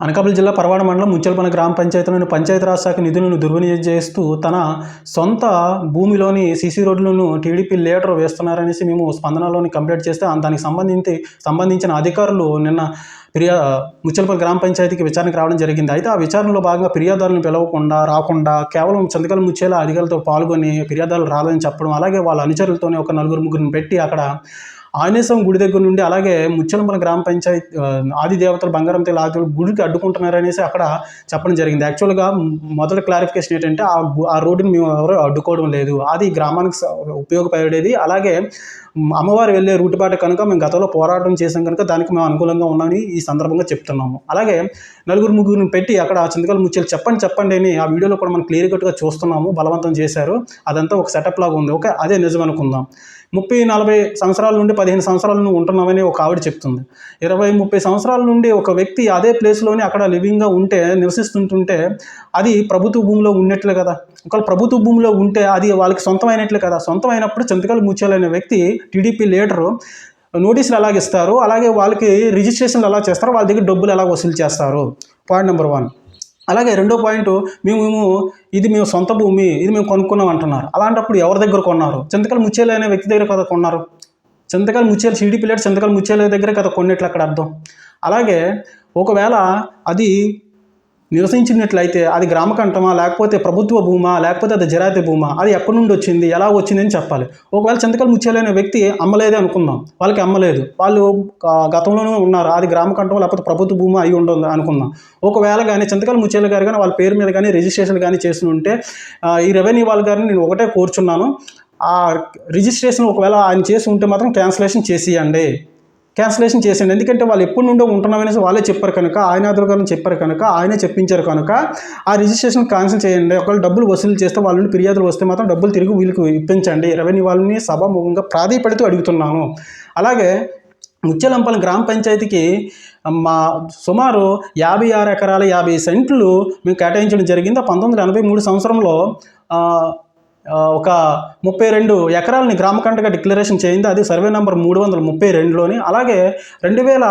అనకాపల్లి జిల్లా పరవాడ మండలం ముచ్చలపన గ్రామ పంచాయతీలోని పంచాయతీరాజ్ శాఖ నిధులను దుర్వినియోగం చేస్తూ తన సొంత భూమిలోని సీసీ రోడ్లను టీడీపీ లీడర్ వేస్తున్నారనేసి మేము స్పందనలోని కంప్లైంట్ చేస్తే దానికి సంబంధించి సంబంధించిన అధికారులు నిన్న ఫిర్యా ముచ్చలపల్లి గ్రామ పంచాయతీకి విచారణకు రావడం జరిగింది. అయితే ఆ విచారణలో భాగంగా ఫిర్యాదులను పిలవకుండా రాకుండా కేవలం చందకలు ముచ్చేలా అధికారులతో పాల్గొని ఫిర్యాదులు రాదని చెప్పడం అలాగే వాళ్ళ అనుచరులతోనే ఒక నలుగురు ముగ్గురిని పెట్టి అక్కడ ఆంజనేయం గుడి దగ్గర నుండి అలాగే ముచ్చలంపల గ్రామ పంచాయతీ ఆది దేవతలు బంగారం తెల్ల ఆది గుడికి అడ్డుకుంటున్నారనేసి అక్కడ చెప్పడం జరిగింది. యాక్చువల్గా మొదటి క్లారిఫికేషన్ ఏంటంటే ఆ ఆ రోడ్డుని మేము ఎవరు అడ్డుకోవడం లేదు. అది గ్రామానికి ఉపయోగపడేది. అలాగే అమ్మవారు వెళ్ళే రూట్ బాట కనుక మేము గతంలో పోరాటం చేసాం కనుక దానికి మేము అనుకూలంగా ఉన్నామని ఈ సందర్భంగా చెప్తున్నాము. అలాగే నలుగురు ముగ్గురిని పెట్టి అక్కడ చింతకల ముచ్చలు చెప్పండి చెప్పండి అని ఆ వీడియోలో కూడా మనం క్లియర్ కట్గా చూస్తున్నాము బలవంతం చేశారు. అదంతా ఒక సెటప్ లాగా ఉంది. ఓకే అదే నిజం అనుకుందాం. ముప్పై నలభై సంవత్సరాల నుండి పదిహేను సంవత్సరాల నుండి ఉంటున్నామని ఒక ఆవిడ చెప్తుంది. ఇరవై ముప్పై సంవత్సరాల నుండి ఒక వ్యక్తి అదే ప్లేస్లోనే అక్కడ లివింగ్గా ఉంటే నివసిస్తుంటుంటే అది ప్రభుత్వ భూమిలో ఉన్నట్లే కదా. ఒకవేళ ప్రభుత్వ భూమిలో ఉంటే అది వాళ్ళకి సొంతమైనట్లే కదా. సొంతమైనప్పుడు చింతకాలు ముచ్చాలనే వ్యక్తి టీడీపీ లీడరు నోటీసులు ఎలాగ ఇస్తారు అలాగే వాళ్ళకి రిజిస్ట్రేషన్లు ఎలా చేస్తారు వాళ్ళ దగ్గర డబ్బులు ఎలా వసూలు చేస్తారు. పాయింట్ నెంబర్ వన్ అలాగే రెండో పాయింట్ మేము మేము ఇది మేము సొంత భూమి ఇది మేము కొనుక్కున్నాం అంటున్నారు. అలాంటప్పుడు ఎవరి దగ్గర కొన్నారు? చింతకాయలు ముచ్చేలు అనే వ్యక్తి దగ్గర కదా కొన్నారు? చింతకాయలు ముచ్చేలు సీడీ పిల్లడు చింతకాయలు ముచ్చేల దగ్గరే కదా కొన్నట్లు అక్కడ అర్థం. అలాగే ఒకవేళ అది నివసించినట్లయితే అది గ్రామకంఠమా లేకపోతే ప్రభుత్వ భూమా లేకపోతే అది జరాతి భూమా? అది ఎక్కడి నుండి వచ్చింది? ఎలా వచ్చింది అని చెప్పాలి. ఒకవేళ చింతకాయలు ముచ్చేలైన వ్యక్తి అమ్మలేదే అనుకుందాం. వాళ్ళకి అమ్మలేదు. వాళ్ళు గతంలోనే ఉన్నారు. అది గ్రామకంఠం లేకపోతే ప్రభుత్వ భూమా అయి ఉండదు అనుకుందాం. ఒకవేళ కానీ చింతకాయలు ముచ్చేల గారు కానీ వాళ్ళ పేరు మీద కానీ రిజిస్ట్రేషన్ కానీ చేసి ఉంటే ఈ రెవెన్యూ వాళ్ళ గారిని నేను ఒకటే కోరుచున్నాను. ఆ రిజిస్ట్రేషన్ ఒకవేళ ఆయన చేసి ఉంటే మాత్రం క్యాన్సిలేషన్ చేసియండి. క్యాన్సిలేషన్ చేసేయండి ఎందుకంటే వాళ్ళు ఎప్పటి నుండో ఉంటున్నామనేసి వాళ్ళే చెప్పారు కనుక ఆయన గారు చెప్పారు కనుక ఆయనే చెప్పించారు కనుక ఆ రిజిస్ట్రేషన్ క్యాన్సిల్ చేయండి. ఒకవేళ డబ్బులు వసూలు చేస్తే వాళ్ళని ఫిర్యాదులు వస్తే మాత్రం డబ్బులు తిరిగి వీళ్ళకి ఇప్పించండి. రెవెన్యూ వాళ్ళని సభాముఖంగా ప్రాధేయపడుతూ అడుగుతున్నాను. అలాగే ముత్యలంపల్లి గ్రామ పంచాయతీకి మా సుమారు యాభై ఆరు ఎకరాల యాభై సెంట్లు మేము కేటాయించడం జరిగింది. పంతొమ్మిది వందల ఎనభై మూడు సంవత్సరంలో ఒక ముప్పై రెండు ఎకరాలని గ్రామకంటగా డిక్లరేషన్ చేయింది. అది సర్వే నెంబర్ మూడు వందల ముప్పై రెండులోని. అలాగే రెండు వేల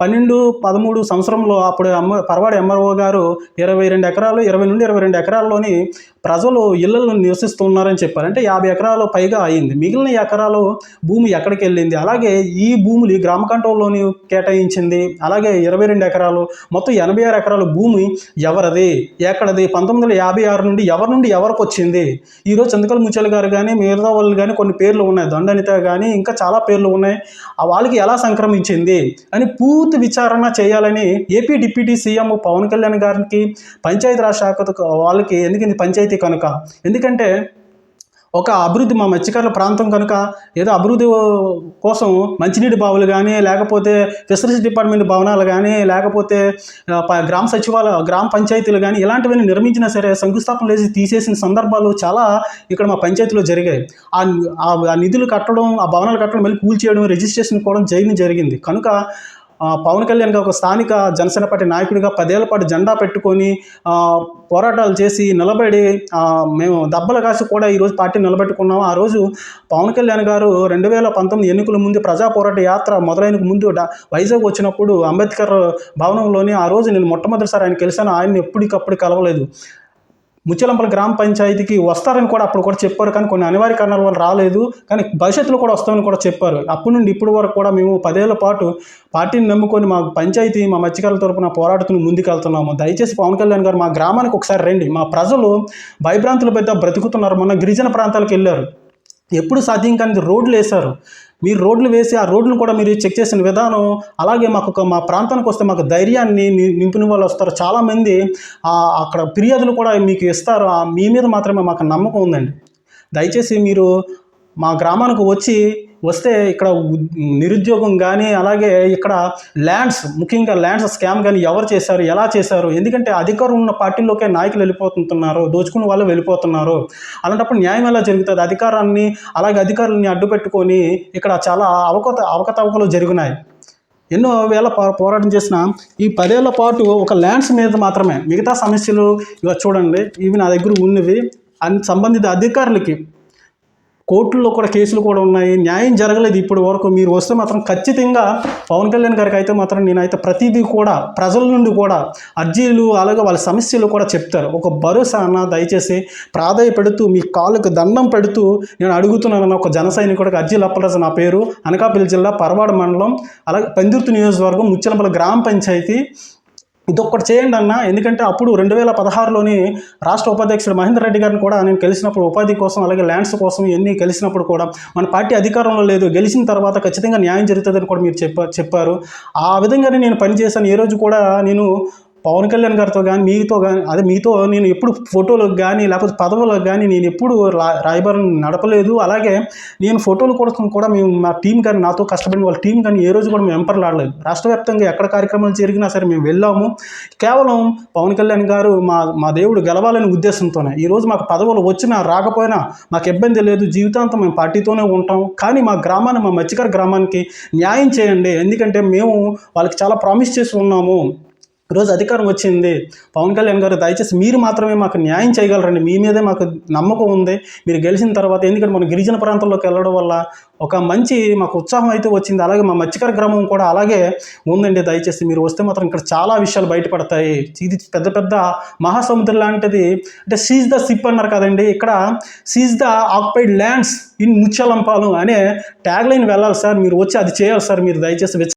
పన్నెండు పదమూడు సంవత్సరంలో అప్పుడు అమ్మ పర్వాడి ఎంఆర్ఓ గారు ఇరవై రెండు ఎకరాలు ఇరవై నుండి ఇరవై రెండు ఎకరాల్లోని ప్రజలు ఇళ్ళలో నివసిస్తున్నారని చెప్పారు. అంటే యాభై ఎకరాలు పైగా అయింది. మిగిలిన ఎకరాలు భూమి ఎక్కడికి వెళ్ళింది? అలాగే ఈ భూములు గ్రామ కంట్రోల్లోని కేటాయించింది. అలాగే ఇరవై రెండు ఎకరాలు మొత్తం ఎనభై ఆరు ఎకరాల భూమి ఎవరిది? ఎక్కడది? పంతొమ్మిది వందల యాభై ఆరు నుండి ఎవరి నుండి ఎవరికి వచ్చింది? ఈరోజు చంద్రకల్ ముచ్చల్ గారు కానీ మిగతా వాళ్ళు కానీ కొన్ని పేర్లు ఉన్నాయి. దండనిత కానీ ఇంకా చాలా పేర్లు ఉన్నాయి. ఆ వాళ్ళకి ఎలా సంక్రమించింది? అని పూర్తి విచారణ చేయాలని AP deputy CM Pawan Kalyan గారికి పంచాయతీరాజ్ శాఖ వాళ్ళకి ఎందుకంటే పంచాయతీ కనుక. ఎందుకంటే ఒక అభివృద్ధి మా మత్స్యకారుల ప్రాంతం కనుక ఏదో అభివృద్ధి కోసం మంచినీటి బావులు కానీ లేకపోతే ఫిషరీస్ డిపార్ట్మెంట్ భవనాలు కానీ లేకపోతే ప- గ్రామ సచివాలయ గ్రామ పంచాయతీలు కానీ ఇలాంటివన్నీ నిర్మించినా సరే శంకుస్థాపన లేచి తీసేసిన సందర్భాలు చాలా ఇక్కడ మా పంచాయతీలో జరిగాయి. ఆ నిధులు కట్టడం ఆ భవనాలు కట్టడం మళ్ళీ కూల్చేయడం రిజిస్ట్రేషన్ కూడా చేయడం జరిగింది. కనుక పవన్ కళ్యాణ్ గారు ఒక స్థానిక జనసేన పార్టీ నాయకుడిగా పదేళ్ళ పాటు జెండా పెట్టుకొని పోరాటాలు చేసి నిలబడి మేము దెబ్బలు కాసి కూడా ఈరోజు పార్టీ నిలబెట్టుకున్నాము ఆ రోజు పవన్ కళ్యాణ్ గారు రెండు వేల పంతొమ్మిది ఎన్నికల ముందు ప్రజా పోరాట యాత్ర మొదలైన ముందు వైజాగ్ వచ్చినప్పుడు అంబేద్కర్ భవనంలోని ఆ రోజు నేను మొట్టమొదటిసారి ఆయన కలిశాను ఆయన్ని ఎప్పటికప్పుడు కలవలేదు. ముచ్చలంపల గ్రామ పంచాయతీకి వస్తారని కూడా అప్పుడు కూడా చెప్పారు. కానీ కొన్ని అనివార్య కారణాల వల్ల రాలేదు. కానీ భవిష్యత్తులో కూడా వస్తామని కూడా చెప్పారు. అప్పటి నుండి ఇప్పటి వరకు కూడా మేము పదేళ్ళ పాటు పార్టీని నమ్ముకొని మా పంచాయతీ మా మత్స్యకారుల తరపున పోరాడుతూ ముందుకెళ్తున్నాము. దయచేసి పవన్ కళ్యాణ్ గారు మా గ్రామానికి ఒకసారి రండి. మా ప్రజలు భయభ్రాంతుల పెద్ద బ్రతుకుతున్నారు. మొన్న గిరిజన ప్రాంతాలకు వెళ్ళారు. ఎప్పుడు సాధ్యం కానీ రోడ్లు వేశారు. మీరు రోడ్లు వేసి ఆ రోడ్లు కూడా మీరు చెక్ చేసిన విధానం అలాగే మాకు మా ప్రాంతానికి వస్తే మాకు ధైర్యాన్ని నింపిన వాళ్ళు వస్తారు. చాలామంది అక్కడ ఫిర్యాదులు కూడా మీకు ఇస్తారు. ఆ మీ మీద మాత్రమే మాకు నమ్మకం ఉందండి. దయచేసి మీరు మా గ్రామానికి వచ్చి వస్తే ఇక్కడ ఉ- నిరుద్యోగం కానీ అలాగే ఇక్కడ ల్యాండ్స్ ముఖ్యంగా ల్యాండ్స్ స్కామ్ కానీ ఎవరు చేశారు ఎలా చేశారు ఎందుకంటే అధికారం ఉన్న పార్టీలోకే నాయకులు వెళ్ళిపోతున్నారు దోచుకున్న వాళ్ళు వెళ్ళిపోతున్నారు. అలాంటప్పుడు న్యాయం ఎలా జరుగుతుంది? అధికారాన్ని అలాగే అధికారులని అడ్డు పెట్టుకొని ఇక్కడ చాలా అవకత అవకతవకలు జరిగినాయి. ఎన్నో వేల పో- పోరాటం చేసిన ఈ పదేళ్ళ పాటు ఒక ల్యాండ్స్ మీద మాత్రమే మిగతా సమస్యలు ఇవి చూడండి ఇవి నా దగ్గర ఉన్నవి. అన్ని సంబంధిత అధికారులకి కోర్టుల్లో కూడా కేసులు కూడా ఉన్నాయి. న్యాయం జరగలేదు ఇప్పటి వరకు. మీరు వస్తే మాత్రం ఖచ్చితంగా పవన్ కళ్యాణ్ గారికి అయితే మాత్రం నేనైతే ప్రతిదీ కూడా ప్రజల నుండి కూడా అర్జీలు అలాగే వాళ్ళ సమస్యలు కూడా చెప్తారు. ఒక భరోసా అన్న దయచేసి ప్రాధాయపడుతూ మీ కాళ్ళకు దండం పెడుతూ నేను అడుగుతున్నానన్న ఒక జన సైనికుడికి అర్జీలు అప్పలరాజు నా పేరు. అనకాపల్లి జిల్లా పరవాడ మండలం అలాగే పందిర్తి నియోజకవర్గం ముచ్చలంపల్లి గ్రామ పంచాయతీ. ఇదొక్కటి చేయండి అన్న. ఎందుకంటే అప్పుడు రెండు వేల పదహారులోని రాష్ట్ర ఉపాధ్యక్షుడు మహేందర్ రెడ్డి గారిని కూడా నేను కలిసినప్పుడు ఉపాధి కోసం అలాగే ల్యాండ్స్ కోసం ఇవన్నీ కలిసినప్పుడు కూడా మన పార్టీ అధికారంలో లేదు. గెలిచిన తర్వాత ఖచ్చితంగా న్యాయం జరుగుతుందని కూడా మీరు చెప్పారు చెప్పారు. ఆ విధంగానే నేను పనిచేశాను. ఏ రోజు కూడా నేను పవన్ కళ్యాణ్ గారితో కానీ మీతో కానీ అదే మీతో నేను ఎప్పుడు ఫోటోలకు కానీ లేకపోతే పదవులకు కానీ నేను ఎప్పుడు రా రాయబారం నడపలేదు. అలాగే నేను ఫోటోలు కోసం కూడా మేము మా టీం కానీ నాతో కష్టపడిన వాళ్ళ టీం కానీ ఏ రోజు కూడా మేము ఎంపర్లాడలేదు రాష్ట్ర వ్యాప్తంగా ఎక్కడ కార్యక్రమాలు జరిగినా సరే మేము వెళ్ళాము. కేవలం పవన్ కళ్యాణ్ గారు మా మా దేవుడు గెలవాలనే ఉద్దేశంతోనే. ఈరోజు మాకు పదవులు వచ్చినా రాకపోయినా మాకు ఇబ్బంది లేదు. జీవితాంతం మేము పార్టీతోనే ఉంటాం. కానీ మా గ్రామాన్ని మా మత్స్యకార గ్రామానికి న్యాయం చేయండి. ఎందుకంటే మేము వాళ్ళకి చాలా ప్రామిస్ చేసి ఉన్నాము. ఈరోజు అధికారం వచ్చింది. పవన్ కళ్యాణ్ గారు దయచేసి మీరు మాత్రమే మాకు న్యాయం చేయగలరండి. మీ మీదే మాకు నమ్మకం ఉంది. మీరు గెలిచిన తర్వాత ఎందుకంటే మనం గిరిజన ప్రాంతంలోకి వెళ్ళడం వల్ల ఒక మంచి మాకు ఉత్సాహం అయితే వచ్చింది. అలాగే మా మత్స్యకార గ్రామం కూడా అలాగే ఉందండి. దయచేసి మీరు వస్తే మాత్రం ఇక్కడ చాలా విషయాలు బయటపడతాయి. ఇది పెద్ద పెద్ద మహాసముద్రం లాంటిది. అంటే సీజ్ ద సిప్ అన్నారు కదండి. ఇక్కడ seize the occupied lands in Muchalampalu అనే ట్యాగ్ లైన్ వెళ్ళాలి సార్. మీరు వచ్చి అది చేయాలి సార్. మీరు దయచేసి